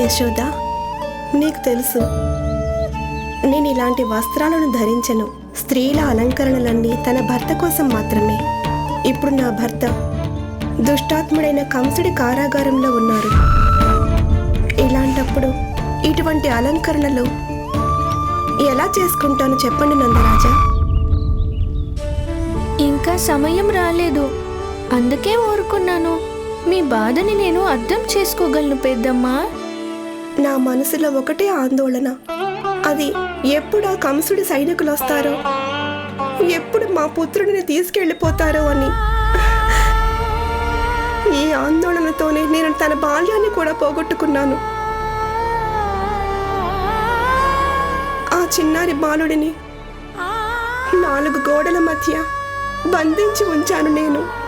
యశోద నీకు తెలుసు. నేను ఇలాంటి వస్త్రాలను ధరించను. స్త్రీల అలంకరణలన్నీ తన భర్త కోసం మాత్రమే. ఇప్పుడు నా భర్త దుష్టాత్ముడైన కంసుడి కారాగారంలో ఉన్నారు. ఇలాంటప్పుడు ఇటువంటి అలంకరణలు ఎలా చేసుకుంటాను చెప్పండి నందరాజా. ఇంకా సమయం రాలేదు. అందుకే ఊరుకున్నాను. మీ బాధని నేను అర్థం చేసుకోగలను పెద్దమ్మా. నా మనసులో ఒకటే ఆందోళన. అది ఎప్పుడు ఆ కంసుడి సైనికులు వస్తారో ఎప్పుడు మా పుత్రుడిని తీసుకెళ్ళిపోతారో అని. ఈ ఆందోళనతోనే నేను తన బాల్యాన్ని కూడా పోగొట్టుకున్నాను. ఆ చిన్నారి బాలుడిని నాలుగు గోడల మధ్య బంధించి ఉంచాను నేను.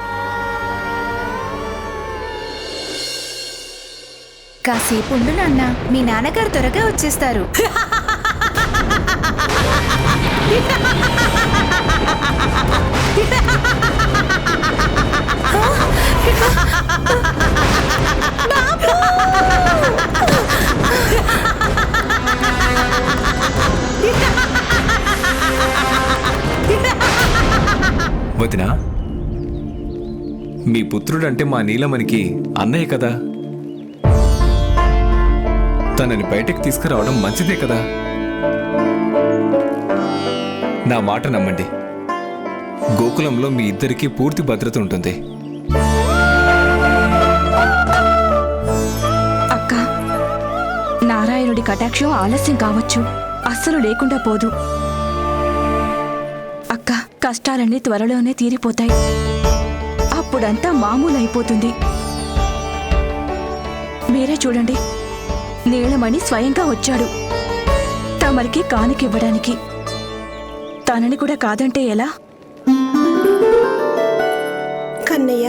కాసేపు ఉండు నాన్న మీ నాన్నగారు త్వరగా వచ్చేస్తారు. వదినా మీ పుత్రుడంటే మా నీలమణికి అన్నయ్య కదా? తనని బయటకు తీసుకురావడం మంచిదే కదా? నా మాట నమ్మండి. గోకులంలో మీ ఇద్దరికీ పూర్తి భద్రత ఉంటుంది. అక్క నారాయణుడి కటాక్షం ఆలస్యం కావచ్చు. అస్సలు లేకుండా పోదు. అక్క కష్టాలన్నీ త్వరలోనే తీరిపోతాయి. అప్పుడంతా మామూలు అయిపోతుంది మీరే చూడండి. నీలమణి స్వయంగా వచ్చాడు. తమరికి కానుకివ్వడానికి. తనని కూడా కాదంటే ఎలా? కన్నయ్య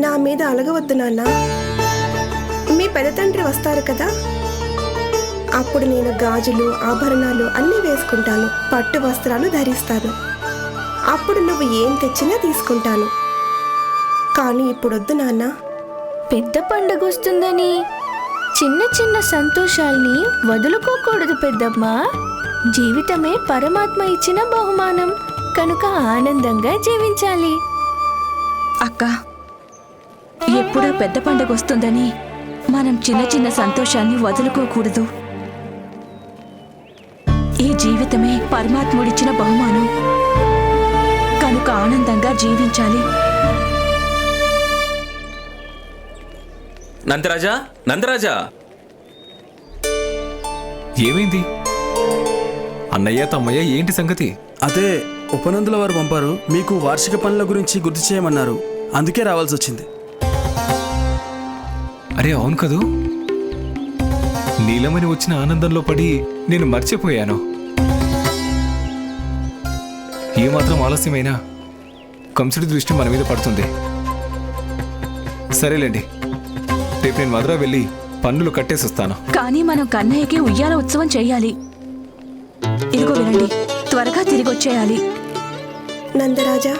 నా మీద అలగవద్దు నాన్న. మీ పెద్ద తండ్రి వస్తారు కదా? అప్పుడు నేను గాజులు ఆభరణాలు అన్నీ వేసుకుంటాను. పట్టు వస్త్రాలు ధరిస్తాను. అప్పుడు నువ్వు ఏం తెచ్చినా తీసుకుంటాను. కానీ ఇప్పుడొద్దు నాన్న. పెద్ద పండుగ వస్తుందని చిన్న చిన్న సంతోషాల్ని వదులుకోకూడదు పెద్దమ్మా. జీవితమే పరమాత్మ ఇచ్చిన బహుమానం. కనుక ఆనందంగా జీవించాలి. అక్క ఎప్పుడో పెద్ద పండుగ వస్తుందని మనం చిన్న చిన్న సంతోషాన్ని వదులుకోకూడదు. ఈ జీవితమే పరమాత్ముడిచ్చిన బహుమానం. కనుక ఆనందంగా జీవించాలి. నందరాజా నందరాజా. ఏమైంది? అన్నయ్య తమ్మయ్య ఏంటి సంగతి? అదే ఉపనందుల వారు పంపారు. మీకు వార్షిక పనుల గురించి గుర్తు చేయమన్నారు. అందుకే రావాల్సి వచ్చింది అరే అవును కదూ. నీలమని వచ్చిన ఆనందంలో పడి నేను మర్చిపోయాను. ఏమాత్రం ఆలస్యమైనా? కంసుడి దృష్టి మన మీద పడుతుంది. సరేలేండి. రేపు నేను మధుర వెళ్ళి పన్నులు కట్టేసి వస్తాను కానీ మనం కన్నయ్యకి ఉయ్యాల ఉత్సవం చేయాలి. ఇదిగో వినండి త్వరగా తిరిగొచ్చేయాలి. నందరాజా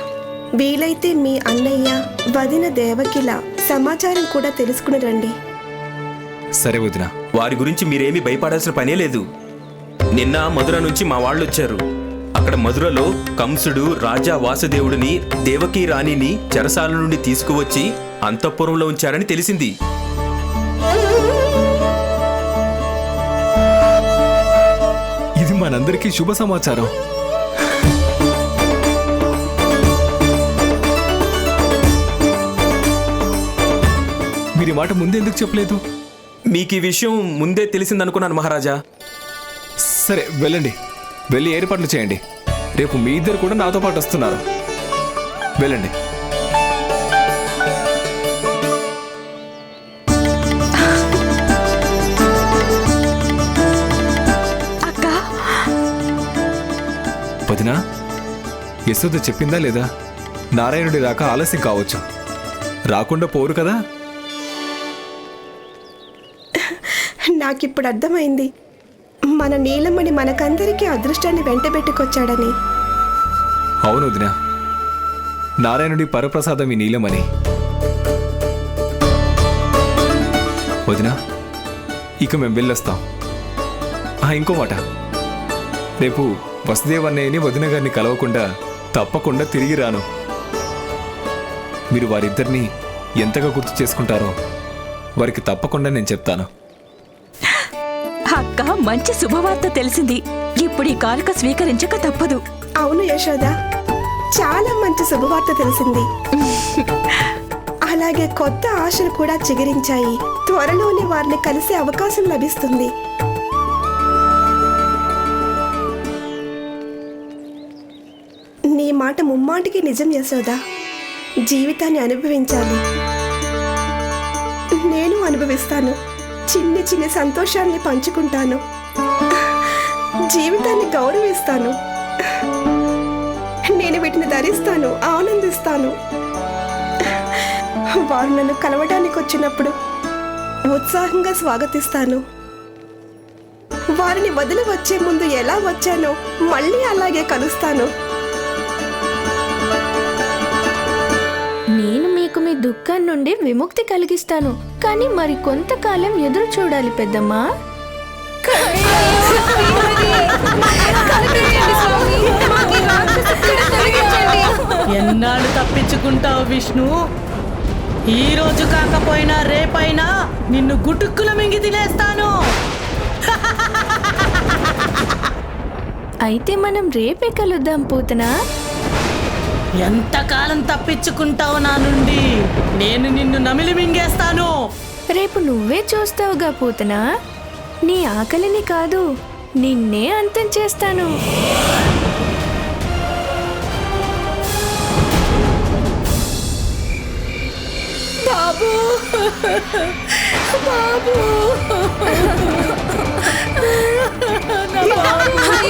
వీలైతే మీ అన్నయ్య వదిన దేవకిల సమాచారం కూడా తెలుసుకుని రండి. సరే వదిన. వారి గురించి మీరేమీ భయపడాల్సిన పనే లేదు. నిన్న మధుర నుంచి మా వాళ్ళు వచ్చారు అక్కడ మధురలో కంసుడు రాజా వాసుదేవుడిని దేవకీ రాణిని చెరసాల నుండి తీసుకువచ్చి అంతఃపురంలో ఉంచారని తెలిసింది. ఇది మనందరికీ శుభ సమాచారం. మీరు మాట ముందెందుకు చెప్పలేదు? మీకు ఈ విషయం ముందే తెలిసిందనుకున్నాను మహారాజా. సరే వెళ్ళండి. వెళ్ళి ఏర్పాట్లు చేయండి. రేపు మీ ఇద్దరు కూడా నాతో పాటు వస్తున్నారు. వెళ్ళండి. వదినా యశోద చెప్పిందా లేదా? నారాయణుడి రాక ఆలస్యం కావచ్చు. రాకుండా పోరు కదా? నాకిప్పుడు అర్థమైంది. మన నీలమణి మనకందరికీ అదృష్టాన్ని వెంటబెట్టుకొచ్చాడని. అవును వదినా. నారాయణుడి పరప్రసాదం ఈ నీలమని వదినా ఇక మేము వెళ్ళొస్తాం. ఇంకో మాట. రేపు వసుదేవ్ అన్నయ్యని వదిన గారిని కలవకుండా తప్పకుండా తిరిగి రాను. మీరు వారిద్దరిని ఎంతగా గుర్తు చేసుకుంటారో వారికి తప్పకుండా నేను చెప్తాను. అక్క మంచి శుభవార్త తెలిసింది. ఇప్పుడు ఈ కానుక స్వీకరించక తప్పదు. అవును యశోద చాలా మంచి శుభవార్త తెలిసింది. అలాగే కొత్త ఆశలు కూడా చిగురించాయి. త్వరలోనే వారిని కలిసే అవకాశం లభిస్తుంది. మాట ముమ్మాటికి నిజం యశోద జీవితాన్ని అనుభవించాలి. నేను అనుభవిస్తాను. చిన్ని చిన్ని సంతోషాన్ని పంచుకుంటాను. జీవితాన్ని గౌరవిస్తాను. నేను వీటిని ధరిస్తాను ఆనందిస్తాను. వారు నన్ను కలవడానికి వచ్చినప్పుడు ఉత్సాహంగా స్వాగతిస్తాను. వారిని వదిలి వచ్చే ముందు ఎలా వచ్చానో మళ్ళీ అలాగే కలుస్తాను. మీకు మీ దుఃఖం నుండి విముక్తి కలిగిస్తాను. కానీ మరి కొంతకాలం ఎదురు చూడాలి పెద్దమ్మా. ఎన్నాళ్ళు తప్పించుకుంటావు విష్ణు? ఈ రోజు కాకపోయినా రేపైనా నిన్ను గుటుక్కుల మింగి తినేస్తాను. అయితే మనం రేపే కలుద్దాం పూతనా? ఎంతకాలం తప్పించుకుంటావు నా నుండి? నేను నిన్ను నమిలి మింగేస్తాను. రేపు నువ్వే చూస్తావుగా పూతనా? నీ ఆకలిని కాదు నిన్నే అంతం చేస్తాను.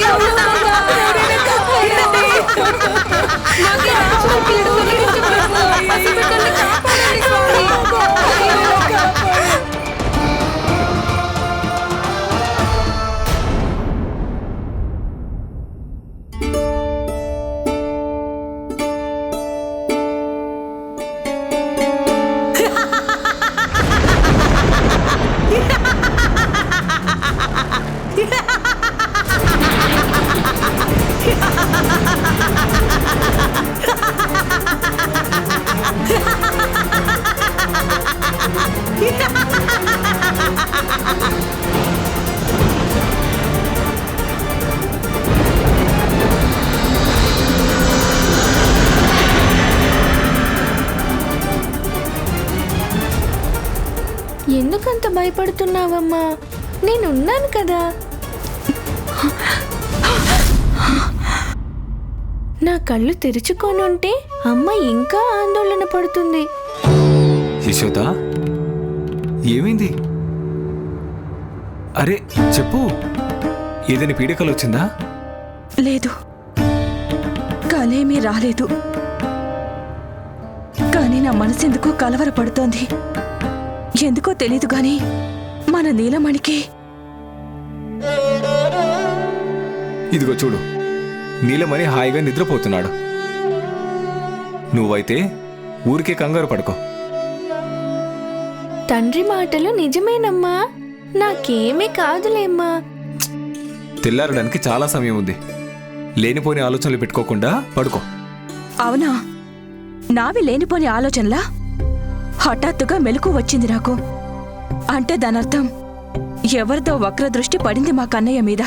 ఎందుకంత భయపడుతున్నావమ్మా. నేనున్నాను కదా. నా కళ్ళు తెరుచుకోనుంటే అమ్మ ఇంకా ఆందోళన పడుతుంది. యశోద ఏమైంది? అరే చెప్పు. ఏదైనా పీడకలు వచ్చిందా? లేదు. కాలేమీ రాలేదు. కానీ నా మనసెందుకో కలవరపడుతోంది. ఎందుకో తెలీదు గాని మన నీలమణికి ఇదిగో చూడు. నీలమని హాయిగా నిద్రపోతున్నాడు. నువ్వైతే ఊరికే కంగారు పడుకో. తండ్రి మాటలు నిజమేనమ్మా. నాకేమీ కాదులేమ్మా. తెల్లారడానికి చాలా సమయం ఉంది. లేనిపోని ఆలోచనలు పెట్టుకోకుండా పడుకో. అవునా? నావి లేనిపోని ఆలోచనలా? హఠాత్తుగా మెలకు వచ్చింది నాకు. అంటే దానర్థం ఎవరితో వక్ర దృష్టి పడింది మా కన్నయ్య మీద.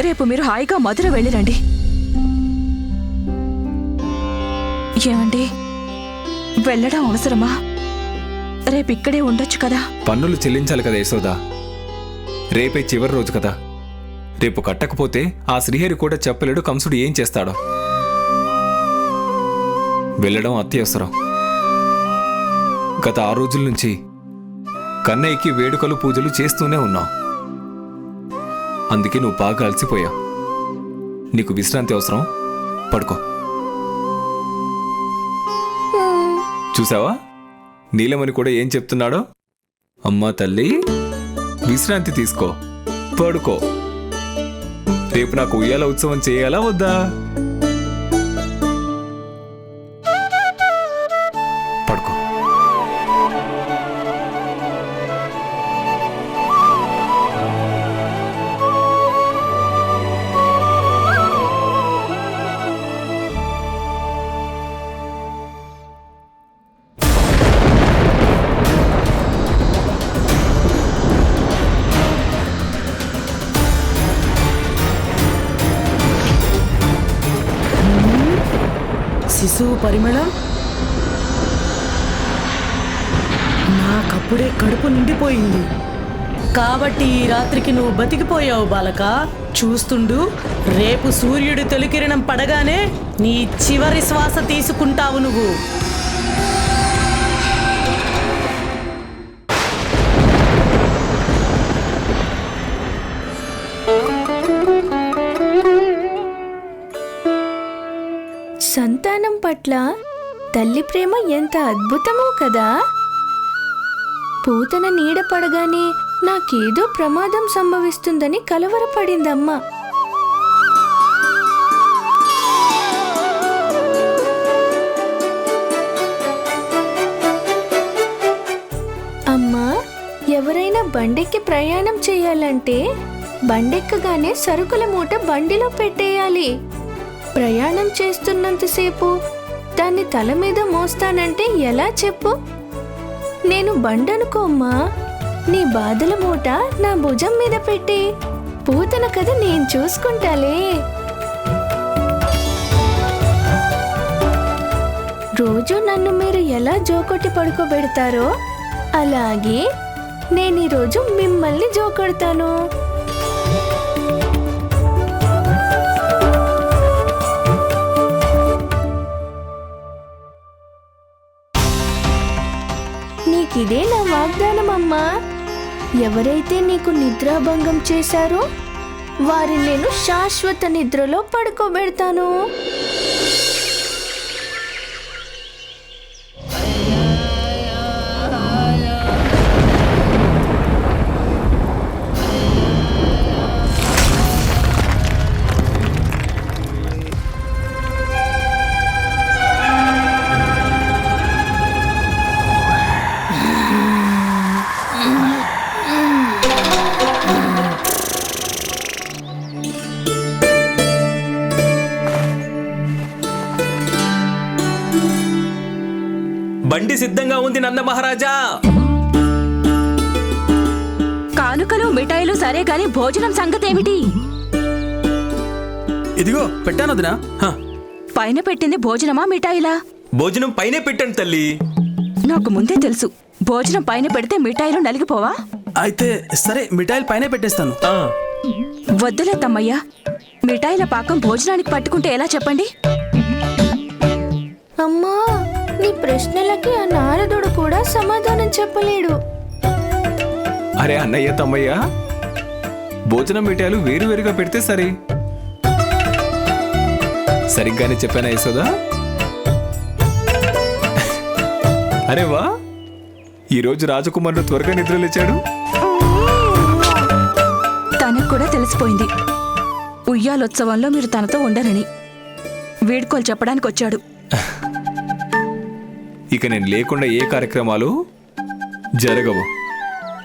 రేపు మీరు హాయిగా మధుర వెళ్ళిరండి. ఏమండి? వెళ్ళడం అవసరమా? రేపు ఇక్కడే ఉండొచ్చు కదా. పన్నులు చెల్లించాలి కదా యశోదా. రేపే చివరి రోజు కదా. రేపు కట్టకపోతే ఆ శ్రీహరి కూడా చెప్పలేడు కంసుడు ఏం చేస్తాడో. వెళ్ళడం అత్యవసరం. గత ఆ రోజుల నుంచి కన్నయ్యకి వేడుకలు పూజలు చేస్తూనే ఉన్నావు. అందుకే నువ్వు బాగా అలసిపోయావు. నీకు విశ్రాంతి అవసరం. పడుకో. చూసావా? నీలమణి కూడా ఏం చెప్తున్నాడో? అమ్మా తల్లి విశ్రాంతి తీసుకో. పడుకో. రేపు నాకు ఉయ్యాల ఉత్సవం చేయాలా వద్దా? కడుపు కాబట్టి ఈ రాత్రికి నువ్వు బతికిపోయావు బాలక. చూస్తుండు రేపు సూర్యుడు తొలికిరణం పడగానే నీ చివరి శ్వాస తీసుకుంటావు నువ్వు. సంతానం పట్ల తల్లి ప్రేమ ఎంత అద్భుతమో కదా. పూతన నీడ పడగానే నాకేదో ప్రమాదం సంభవిస్తుందని కలవరపడిందమ్మ. అమ్మా ఎవరైనా బండెక్కి ప్రయాణం చేయాలంటే బండెక్కగానే సరుకుల మూట బండిలో పెట్టేయాలి. ప్రయాణం చేస్తున్నంతసేపు దాన్ని తల మీద మోస్తానంటే ఎలా చెప్పు? నేను బండనుకోమ్మా నీ బాధల మూట నా భుజం మీద పెట్టి. పూతన కథ నేను చూసుకుంటాలే. రోజు నన్ను మీరు ఎలా జోకొట్టి పడుకోబెడతారో అలాగే నేను ఈరోజు మిమ్మల్ని జోకొడతాను. నీకిదే నా వాగ్దానం అమ్మా ఎవరైతే నీకు నిద్రాభంగం చేశారో వారిని నేను శాశ్వత నిద్రలో పడుకోబెడతాను. బండి సిద్ధంగా ఉంది నంద మహారాజా. కానుకలు మిఠాయిలు సరే గాని భోజనం సంగతేమిటి? ఇదిగో పెట్టాను వదినా హ, పైన పెట్టింది భోజనమా మిఠాయిలా? భోజనం పైనే పెట్టండి తల్లి. నాకు ముందే తెలుసు. భోజనం పైన పెడితే మిఠాయిలు నలిగిపోవా? అయితే సరే మిఠాయిలు పైన పెట్టేస్తాను. ఆ, వద్దులే తమ్మయ్య. మిఠాయిల పాకం భోజనానికి పట్టుకుంటే ఎలా చెప్పండి? అమ్మా నీ ప్రశ్నలకి ఆ నారదుడు కూడా సమాధానం చెప్పలేడు. అరే అన్నయ్య తమ్మయ్య భోజనం మిఠాయిలు వేరువేరుగా పెడితే సరే. సరిగ్గానే చెప్పానా యశోదా? అరే వా ఈరోజు రాజకుమారుడు త్వరగా నిద్రలేచాడు తనకు కూడా తెలిసిపోయింది. ఉయ్యాలోత్సవంలో మీరు తనతో ఉండరని. వీడ్కోలు చెప్పడానికి వచ్చాడు ఇక నేను లేకుండా ఏ కార్యక్రమాలు జరగవు.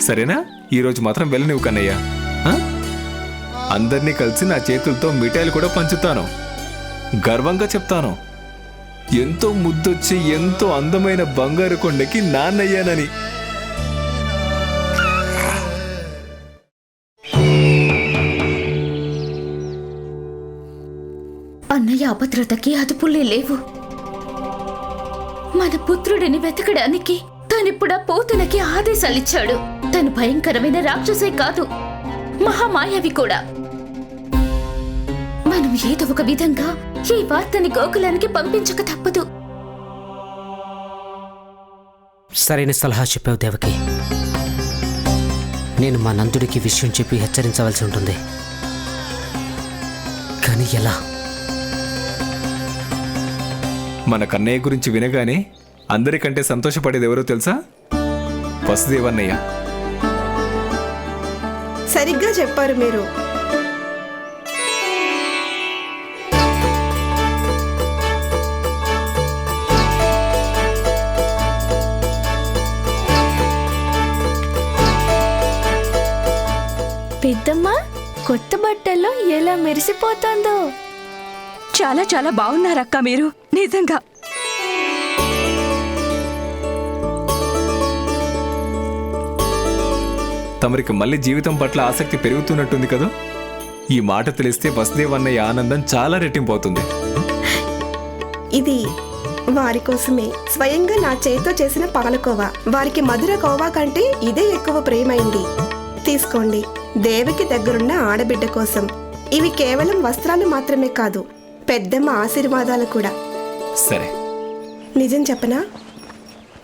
సరేనా? ఈరోజు మాత్రం వెళ్ళనివ్వు కన్నయ్య. అందరినీ కలిసి నా చేతులతో మిఠాయిలు కూడా పంచుతాను. గర్వంగా చెప్తాను. ఎంతో ముద్దొచ్చి ఎంతో అందమైన బంగారు కొండకి నాన్నయ్యానని. అన్నయ్య అభద్రతకి అదుపులే లేవు. మన పుత్రుడిని వెతకడానికి తనిప్పుడా పోతులకి ఆదేశాలిచ్చాడు. తను భయంకరమైన రాక్షసే కాదు మహామాయవి కూడా. మనం ఏదో ఒక విధంగా ఈ వార్తని గోకులానికి పంపించక తప్పదు. సరైన సలహా చెప్పావు దేవకి. నేను మా నందుడికి విషయం చెప్పి హెచ్చరించవలసి ఉంటుంది. కానీ ఎలా? మన కన్నయ్య గురించి వినగానే అందరికంటే సంతోషపడేది ఎవరో తెలుసా? వసుదేవన్నయ్య. సరిగ్గా చెప్పారు మీరు. పెద్దమ్మ కొత్త బట్టల్లో ఎలా మెరిసిపోతుందో. చాలా చాలా బాగున్నారక్క మీరు. నిజంగా. తమరికి మళ్ళీ జీవితం పట్ల ఆసక్తి పెరుగుతున్నట్టుంది కదా? ఈ మాట తెలిస్తే వసుదేవ్ అన్నయ్య ఆనందం చాలా రెట్టింపు అవుతుంది ఇది వారి కోసమే. స్వయంగా నా చేతితో చేసిన పాలకోవా. వారికి మధుర కోవా కంటే ఇదే ఎక్కువ ప్రేమైంది. తీసుకోండి. దేవికి దగ్గరున్న ఆడబిడ్డ కోసం. ఇవి కేవలం వస్త్రాలు మాత్రమే కాదు పెద్దమ్మ ఆశీర్వాదాలు కూడా. సరే. నిజం చెప్పనా?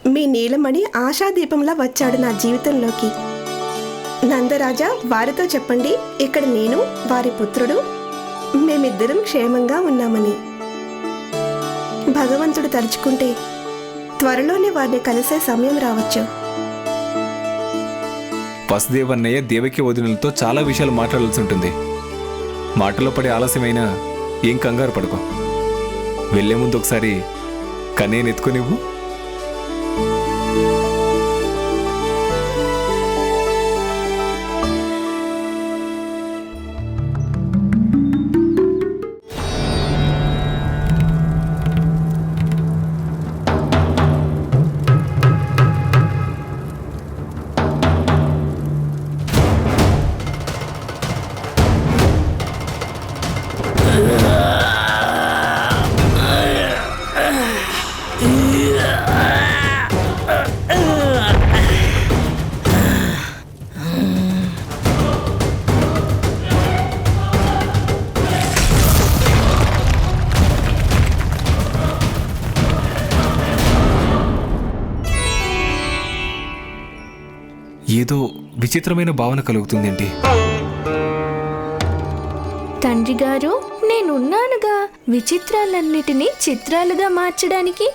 మీ నీలమణి ఆశాదీపంలా వచ్చాడు నా జీవితంలోకి. నందరాజా వారితో చెప్పండి. ఇక్కడ నేను వారి పుత్రుడు. మేమిద్దరం క్షేమంగా ఉన్నామని. భగవంతుడు తలుచుకుంటే త్వరలోనే వారిని కలిసే సమయం రావచ్చు. వసుదేవ్ అన్నయ్య దేవకి వదినలతో చాలా విషయాలు మాట్లాడాల్సి ఉంటుంది. మాటలో పడే ఆలస్యమైనా ఏం కంగారు పడుకో. వెళ్ళే ముందు ఒకసారి కన్నయ్యని ఎత్తుకునివ్వు ఏదో విచిత్రమైన భావన కలుగుతుందేంటి? తండ్రి గారు నేనున్నానుగా. విచిత్రాలన్నిటినీ చిత్రాలుగా మార్చడానికి.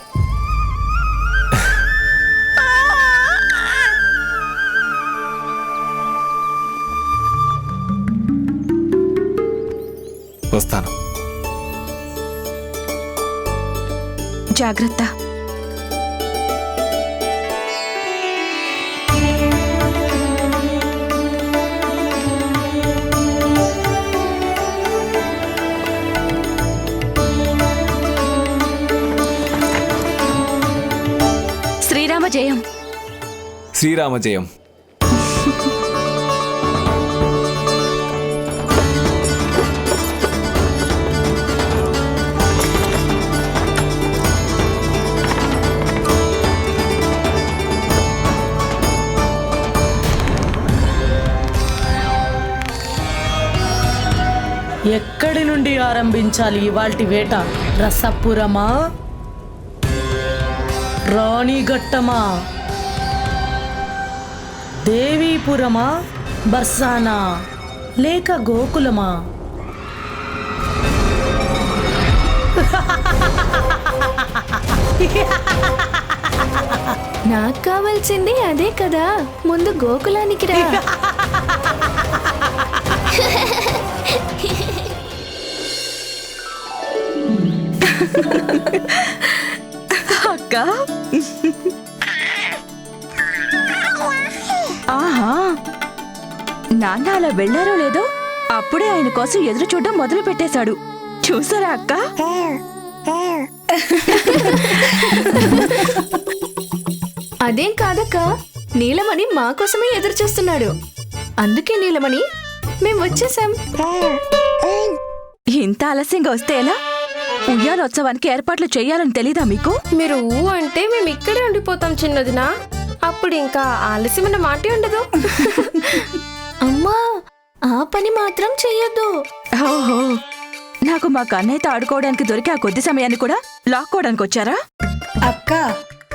వస్తాను. జాగ్రత్త. జయం శ్రీరామ జయం ఎక్కడి నుండి ఆరంభించాలి ఇవాల్టి వేట? రసపురమా? రాణిఘట్టమా? దేవీపురమా? బర్సానా? లేక గోకులమా? నాకు కావాల్సింది అదే కదా. ముందు గోకులానికి రా. అక్క ఆహా. నాన్న అలా వెళ్ళారో లేదో అప్పుడే ఆయన కోసం ఎదురు చూడడం మొదలు పెట్టేశాడు చూసారా అక్క? అదేం కాదక్క నీలమణి మా కోసమే ఎదురు చూస్తున్నాడు. అందుకే నీలమణి మేం వచ్చేసాం ఇంత ఆలస్యంగా వస్తే ఎలా? ఉయ్యాలోత్సవానికి ఏర్పాట్లు చేయాలని తెలీదా మీకు? మీరు ఊ అంటే మేము ఇక్కడే ఉండిపోతాం చిన్నదినా. అప్పుడు ఇంకా ఆలస్యమైన మాటే ఉండదు. అమ్మా ఆ పని మాత్రం చెయ్యొద్దు. ఓహో. నాకు మా కన్నయ్యతో ఆడుకోవడానికి దొరికి ఆ కొద్ది సమయాన్ని కూడా లాక్కోవడానికి వచ్చారా? అక్క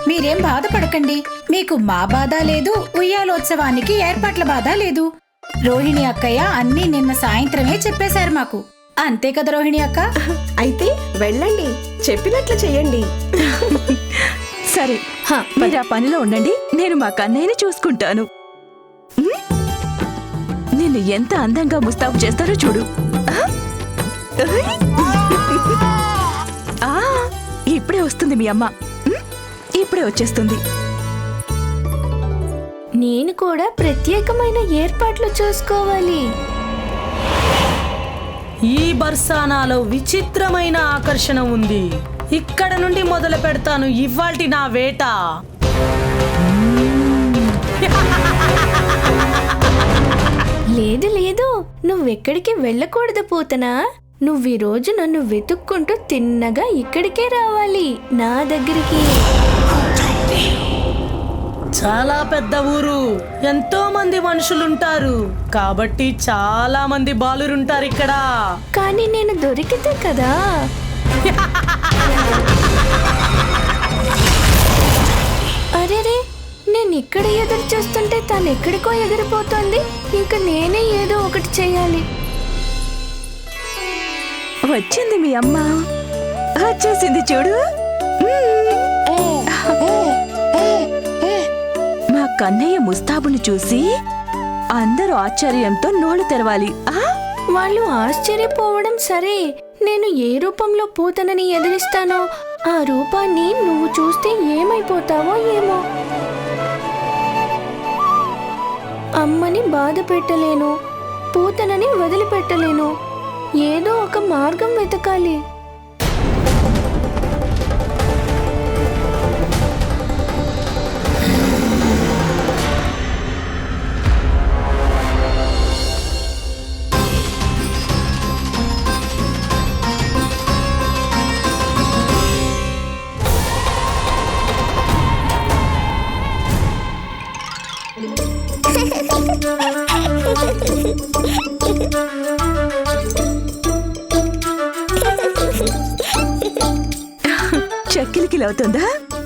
మీరేం బాధపడకండి. మీకు మా బాధ లేదు ఉయ్యాలోత్సవానికి ఏర్పాట్ల బాధ లేదు. రోహిణి అక్కయ్య అన్నీ నిన్న సాయంత్రమే చెప్పేశారు మాకు. అంతే కదా రోహిణి అక్క? అయితే వెళ్ళండి. చెప్పినట్లు చెయ్యండి. సరే మీరు ఆ పనిలో ఉండండి. నేను మా కన్నయ్యని చూసుకుంటాను. ఉమ్? నిన్ను ఎంత అందంగా ముస్తాబు చేస్తారో చూడు. ఆ? ఆ, ఇప్పుడే వస్తుంది మీ అమ్మ. ఉమ్? ఇప్పుడే వచ్చేస్తుంది. నేను కూడా ప్రత్యేకమైన ఏర్పాట్లు చూసుకోవాలి. ఈ బర్సానాలో విచిత్రమైన ఆకర్షణ ఉంది. ఇక్కడ నుండి మొదలు పెడతాను ఇవాల్టి నా వేట. లేదు లేదు. నువ్వెక్కడికి వెళ్ళకూడదు పోతనా. నువ్వు ఈ రోజు నన్ను వెతుక్కుంటూ తిన్నగా ఇక్కడికే రావాలి. నా దగ్గరికి. చాలా పెద్ద ఊరు. ఎంతో మంది మనుషులుంటారు. కాబట్టి చాలా మంది బాలురుంటారు ఇక్కడ. కానీ నేను దొరికితే కదా. అరేరే నేను ఇక్కడ ఎదురు చూస్తుంటే తను ఎక్కడికో ఎగిరిపోతుంది. ఇంకా నేనే ఏదో ఒకటి చేయాలి. వచ్చింది మీ అమ్మ. వచ్చేసింది చూడు. కన్నయ్య ముస్తాబును చూసి అందరూ ఆశ్చర్యంతో నోళ్ళు తెరవాలి. ఆ? వాళ్ళు ఆశ్చర్యపోవడం సరే. నేను ఏ రూపంలో పూతనని ఎదిరిస్తానో ఆ రూపాన్ని నువ్వు చూస్తే ఏమైపోతావో ఏమో. అమ్మని బాధ పెట్టలేను పూతనని వదిలిపెట్టలేను. ఏదో ఒక మార్గం వెతకాలి. చక్కిలికిలవుతుందా అవుతుందా?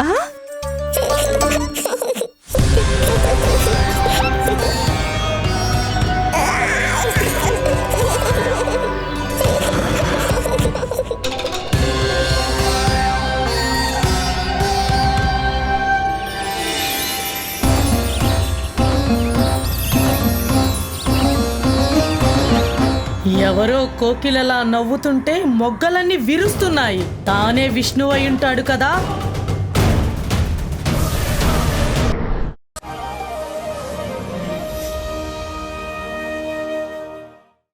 కోకిలలా నవ్వుతుంటే మొగ్గలన్నీ విరుస్తున్నాయి. తానే విష్ణు ఉంటాడు కదా?